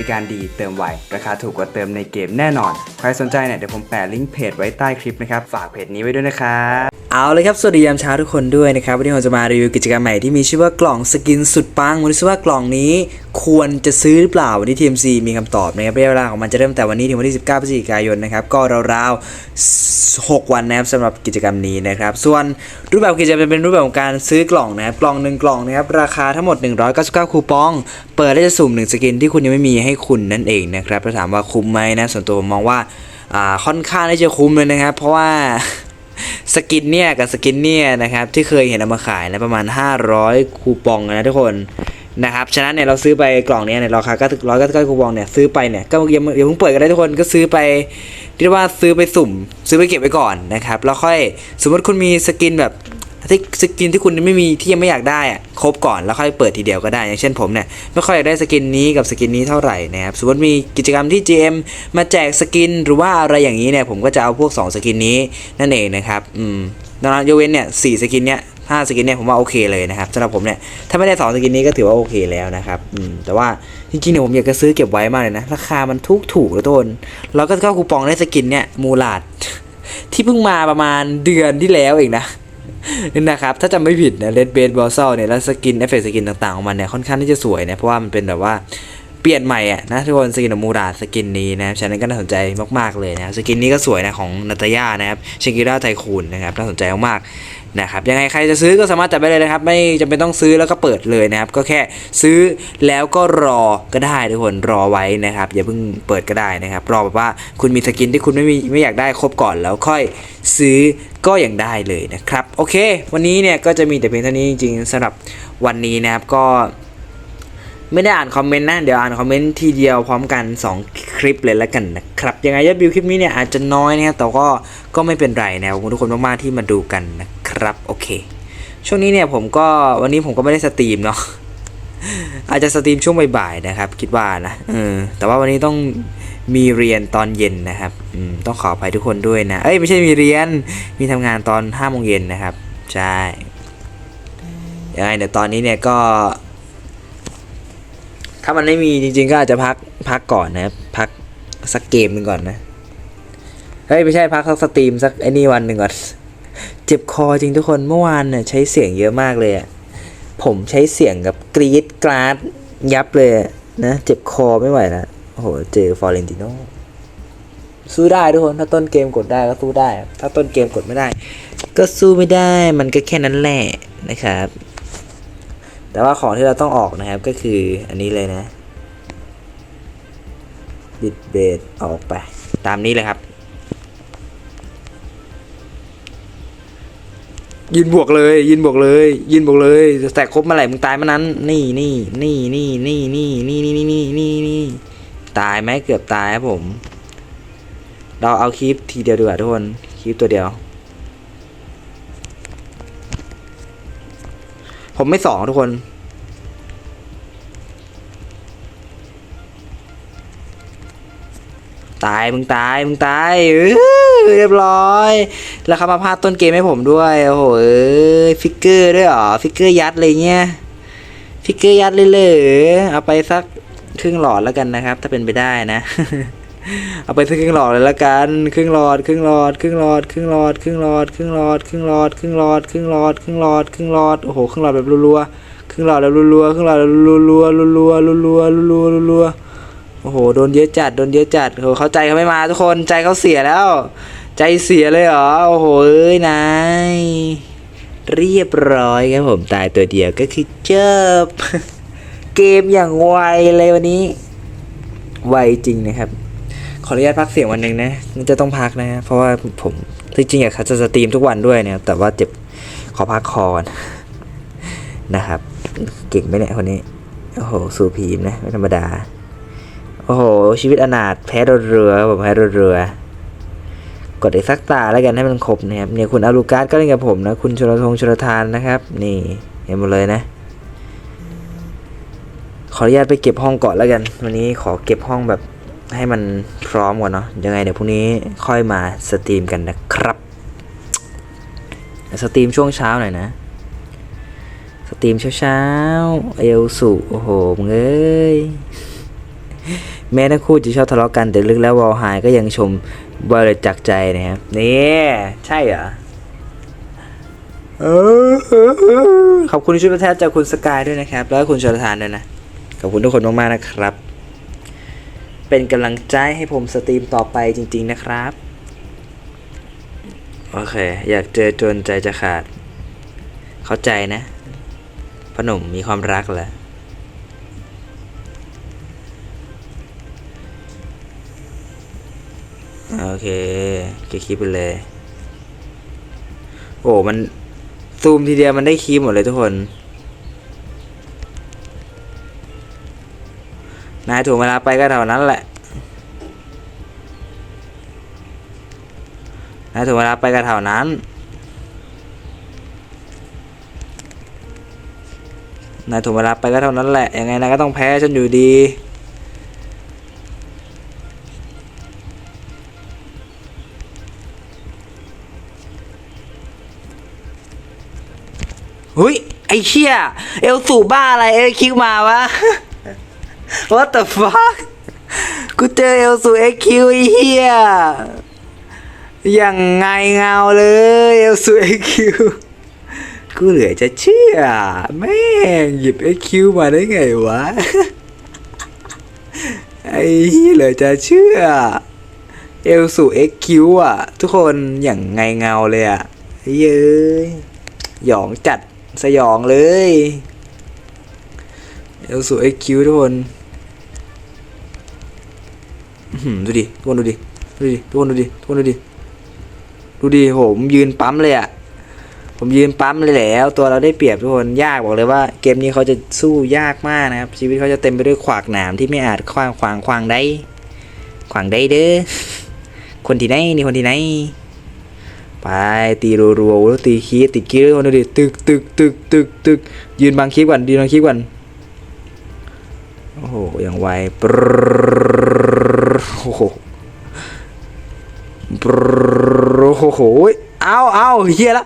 ริการดีเติมไวราคาถูกกว่าเติมในเกมแน่นอน รสนใจเนี่ยเดี๋ยวผมแปะลิงก์เพจไว้ใต้คลิปนะครับ ฝากเพจนี้ไว้ด้วยนะครับเอาเลยครับสวัสดียามเช้าทุกคนด้วยนะครับ วันนี้ผมจะมารีวิวกิจกรรมใหม่ที่มีชื่อว่ากล่องสกินสุดปังวันนี้ชื่อว่ากล่องนี้ควรจะซื้อหรือเปล่า วันนี้ TMC มีคำตอบนะครับระยะเวลาของมันจะเริ่มแต่วันนี้ถึงวันที่ 19พฤศจิกายนนะครับ ก็ราวๆ 6 วันนะครับสำหรับกิจกรรมนี้นะครับ ส่วนรูปแบบกิจกรรมจะเป็นรูปแบบของการซื้อกล่องนะครับ กล่องหนึ่งกล่องนะครับราคาทั้งหมด 199 คูปอง เปิดได้จะสุ่มหนึ่งสกินที่คุณยังไม่มีให้คุณนั่นเองนะครับถ้าถามว่าคุ้มไหมนะส่วนตัวผมมองว่า ค่อนข้างที่จะคุ้มเลยนะครับ เพราะว่าสกินเนี่ยกับสกินเนี่ยนะครับที่เคยเห็นเอามาขายนะประมาณ 500 คูปองนะทุกคนนะครับฉะนั้นเนี่ยเราซื้อไปกล่องเนี้ยเนี่ยราคาก็ร้อยก็คูปองเนี่ยซื้อไปเนี่ยก็ยังยังเพิ่งเปิดกันได้ทุกคนก็ซื้อไปเรียกว่าซื้อไปสุ่ม ซื้อไปเก็บไว้ก่อนนะครับแล้วค่อยสมมติคุณมีสกินแบบ ที่สกินที่คุณไม่มีที่ยังไม่อยากได้อะครบก่อนแล้วค่อยเปิดทีเดียวก็ได้ อย่างเช่นผมเนี่ยไม่ค่อยอยากได้สกินนี้กับสกินนี้เท่าไหร่นะครับสมมติมีกิจกรรมที่ GM มาแจกสกินหรือว่าอะไรอย่างนี้เนี่ยผมก็จะเอาพวก 2 สกินนี้นั่นเองนะครับอืมดังนั้นยกเว้นเนี่ยสสกินเนี่ยห้าสกินเนี่ยผมว่าโอเคเลยนะครับสำหรับผมเนี่ยถ้าไม่ได้สองสกินนี้ก็ถือว่าโอเคแล้วนะครับอืมแต่ว่าจริงๆเนี่ยผมอยากจะซื้อเก็บไว้มากเลยนะ ราคามันทุกถูกแล้วต้นเราก็เข้าคูปองได้สกินเนี่ยมูลาดที่เพิ่งมาประมาณเดือนที่แล้วเองนะ นะครับ ถ้าจำไม่ผิดนะเลดเบสบอสเซลเนี่ยแล้วสกินเอฟเฟกต์สกินต่างๆของมันเนี่ยค่อนข้างที่จะสวยนะเพราะว่ามันเป็นแบบว่าเปลี่ยนใหม่อะนะทุกคนสกินของมูราสกินนี้นะครับฉะนั้นก็น่าสนใจมากๆเลยนะสกินนี้ก็สวยนะของนาตาย่านะครับชิกิร่าไทคูนนะครับน่าสนใจมากๆ นะครับยังไงใครจะซื้อก็สามารถจับไปเลยนะครับ ไม่จำเป็นต้องซื้อแล้วก็เปิดเลยนะครับ ก็แค่ซื้อแล้วก็รอก็ได้ทุกคนรอไว้นะครับอย่าเพิ่งเปิดก็ได้นะครับ รอแบบว่าคุณมีสกินที่คุณไม่มีไม่อยากได้ครบก่อนแล้วค่อยซื้อก็ยังได้เลยนะครับ โอเค วันนี้เนี่ยก็จะมีแต่เพียงเท่านี้จริงๆสำหรับวันนี้นะครับก็ไม่ได้อ่านคอมเมนต์นะ เดี๋ยวอ่านคอมเมนต์ทีเดียวพร้อมกัน 2 คลิปเลยแล้วกันนะครับยังไงยอดวิวคลิปนี้เนี่ยอาจจะน้อยนะครับแต่ก็ก็ไม่เป็นไรนะขอบคุณทุกคนมากๆที่มาดูกันนะ ครับโอเค ช่วงนี้เนี่ยผมก็วันนี้ผมก็ไม่ได้สตรีมเนาะอาจจะสตรีมช่วงบ่ายๆนะครับ คิดว่านะเออแต่ว่าวันนี้ต้องมีเรียนตอนเย็นนะครับอืมต้องขออภัยทุกคนด้วยนะเอ้ยไม่ใช่มีเรียนมีทำงานตอน5โมงเย็นนะครับใช่ยังไงเดี๋ยวตอนนี้เนี่ยก็ ถ้ามันไม่มีจริง ๆ ก็อาจจะพักพักก่อนนะพักสักเกมหนึ่งก่อนนะเฮ้ยไม่ใช่พักสักสตรีมสักไอ้นี่วันหนึ่งก่อน เจ็บคอจริงทุกคนเมื่อวานเนี่ยใช้เสียงเยอะมากเลยอะผมใช้เสียงกับกรีดกราดยับเลยนะ เจ็บคอไม่ไหวแล้วโอ้โหเจอฟอร์เรนติโนสู้ได้ทุกคน ถ้าต้นเกมกดได้ก็สู้ได้ ถ้าต้นเกมกดไม่ได้ ก็สู้ไม่ได้มันก็แค่นั้นแหละนะครับ แต่ว่าของที่เราต้องออกนะครับก็คืออันนี้เลยนะบิดเบสออกไป ตามนี้เลยครับ ยินบวกเลยยินบวกเลยยินบวกเลยแต่ครบเมื่อไหร่มึงตายเมื่อนั้น นี่นี่นี่นี่นี่นี่นี่นี่นี่นี่นี่ตายไหมเกือบตายครับผม เราเอาคลิปทีเดียวดีกว่าทุกคนคลิปตัวเดียว ผมไม่สองทุกคน ตายมึงตายมึงตายเรียบร้อย แล้วเขามาพาดต้นเกมให้ผมด้วยโอ้โห้ฟิกเกอร์ด้วยเหรอฟิกเกอร์ยัดเลยเงี้ยฟิกเกอร์ยัดเลยเลยเอาไปสักครึ่งหลอดแล้วกันนะครับ ถ้าเป็นไปได้นะ เอาไปสักครึ่งหลอดเลยละกันครึ่งหลอดครึ่งหลอดครึ่งหลอดครึ่งหลอดครึ่งหลอดครึ่งหลอดครึ่งหลอดครึ่งหลอดครึ่งหลอดครึ่งหลอดครึ่งหลอดโอ้โหครึ่งหลอดแบบรัวๆครึ่งหลอดแบบรัวๆครึ่งหลอดแบบรัวๆรัวๆรัวๆรัวๆรัวๆรัวๆ โอ้โห โดนเยอะจัด โดนเยอะจัดโหเขาใจเขาไม่มาทุกคน ใจเขาเสียแล้ว ใจเสียเลยเหรอ โอ้โห เอ้ยนาย เรียบร้อยครับผมตายตัวเดียวก็คือเจบเกมอย่างไวเลยวันนี้ ไวจริงนะครับ ขออนุญาตพักเสียงวันหนึ่งนะจะต้องพักนะ เพราะว่าผมที่จริงอยากจะสตรีมทุกวันด้วยนะครับ แต่ว่าเจ็บขอพักคอก่อนนะครับ เก่งไหมเนี่ยคนนี้ โอ้โห สูพีมนะ ไม่ธรรมดา โอ้โห ชีวิตอนาถแพ้รถเรือผมแพ้รถเรือกดอีกสักตาแล้วกันให้มันครบนะครับเนี่ยคุณอาลูการ์ดก็เล่นกับผมนะ คุณชลทงชลทานนะครับ นี่เห็นหมดเลยนะ ขออนุญาตไปเก็บห้องก่อนแล้วกัน วันนี้ขอเก็บห้องแบบให้มันพร้อมก่อนเนาะยังไงเดี๋ยวพรุ่งนี้ค่อยมาสตรีมกันนะครับสตรีมช่วงเช้าหน่อยนะสตรีมเช้าๆเอลสุโอ้โหมึงเอ้ย แม้ทั้งคู่จะชอบทะเลาะกันแต่ลึกแล้ววอลไฮก็ยังชมบอลจากใจนะครับนี่ใช่เหรอขอบคุณชุดประทัดจากคุณสกายด้วยนะครับ แล้วคุณชลทานด้วยนะ ขอบคุณทุกคนมากๆนะครับ เป็นกำลังใจให้ผมสตรีมต่อไปจริง ๆนะครับ โอเค อยากเจอจนใจจะขาด เข้าใจนะพหนุ่มมีความรักแหละ โอเคเก็บคลิปไปเลย โอ้ มันซูมทีเดียวมันได้คลิปหมดเลยทุกคน นายถูกเวลาไปก็เท่านั้นแหละ นายถูกเวลาไปก็เท่านั้นนายถูกเวลาไปก็เท่านั้นแหละ ยังไงนายก็ต้องแพ้ฉันอยู่ดี อ้เชี่ยเอลสูบ้าอะไรเอลคิวมาวะ What the fuck กูเจอเอลสูเอ็กคิวไอ้เหี้ยอย่างไงเงาเลยเอลสูเอ็กคิวกูเหลือจะเชื่อแม่งหยิบเอ็กคิวมาได้ไงวะไอ้เหี้ยเหลือจะเชื่อเอลสูเอ็กคิวอะ ทุกคนอย่างไงเงาเลยอะเย้ยหยองจัด สยองเลยเอลสูเอ็กคิวทุกคนดูดิทุกคนดูดิดูดิทุกคนดูดิทุกคนดูดิดูดิผมยืนปั๊มเลยอะผมยืนปั๊มเลยแล้วตัวเราได้เปรียบทุกคนยากบอกเลยว่า เกมนี้เขาจะสู้ยากมากนะครับ ชีวิตเขาจะเต็มไปด้วยขวากหนามที่ไม่อาจขวางขวางขวางได้ ขวางได้เด้อคนที่ไหนนี่คนที่ไหน ไปตีรัวๆแล้วตีคีติดคีด้วยคนดูดิตึกตึกตึกตึกตึกยืนบังคีก่อนยืนบังคีก่อนโอ้โหอย่างไวปรรโอ้โหปรรโอ้โหเอาเอาเฮียละ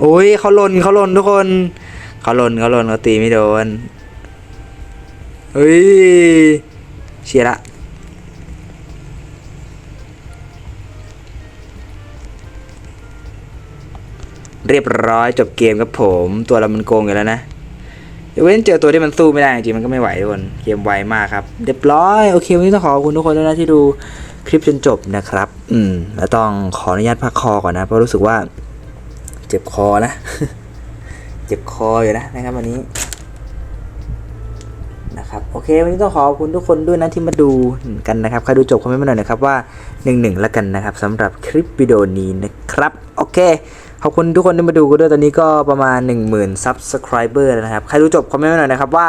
โอ้ยเขาหล่นเขาหล่นทุกคนเขาหล่นเขาหล่นเขาตีไม่โดนเฮ้ยเชียละ เรียบร้อยจบเกมครับผม ตัวเรามันโกงอยู่แล้วนะยกเว้นเจอตัวที่มันสู้ไม่ได้จริงมันก็ไม่ไหวทุกคนเกมไวมากครับเรียบร้อยโอเควันนี้ต้องขอบคุณทุกคนด้วยนะที่ดูคลิปจนจบนะครับ อืมแล้วต้องขออนุญาตพักคอก่อนนะ เพราะรู้สึกว่า เจ็บคอนะ เจ็บคออยู่นะนะครับวันนี้นะครับโอเค วันนี้ต้องขอบคุณทุกคนด้วยนะที่มาดูกันนะครับใครดูจบคอมเมนต์มาหน่อยนะครับว่าหนึ่งหนึ่งแล้วกันนะครับสำหรับคลิปวิดีโอนี้นะครับ โอเค ขอบคุณทุกคนที่มาดูกันด้วยตอนนี้ก็ประมาณ 1 0,000 subscriber แล้วนะครับ ใครดูจบคอมเมนต์มาหน่อยนะครับว่า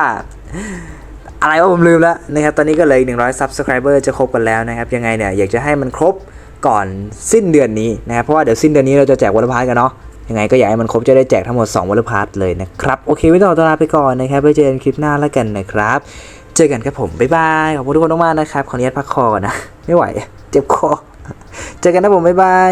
อะไรวะผมลืมแล้วนะครับ ตอนนี้ก็เหลยอีก100 subscriber จะครบกันแล้วนะครับ ยังไงเนี่ยอยากจะให้มันครบก่อนสิ้นเดือนนี้นะครับ เพราะว่าเดี๋ยวสิ้นเดือนนี้เราจะแจกวอลพาร์กันเนาะ ยังไงก็อยากให้มันครบจะได้แจกทั้งหมด2วอลพาร์เลยนะครับ โอเคไว้ต่อตลาไปก่อนนะครับไว้เจอกันคลิปหน้าแล้วกันนะครับ เจอกันครับผม บ๊ายบาย ขอบคุณทุกคนมากๆนะครับ ขออนุญาตพักคอก่อนนะ ไม่ไหว เจ็บคอ เจอกันนะผม บ๊ายบาย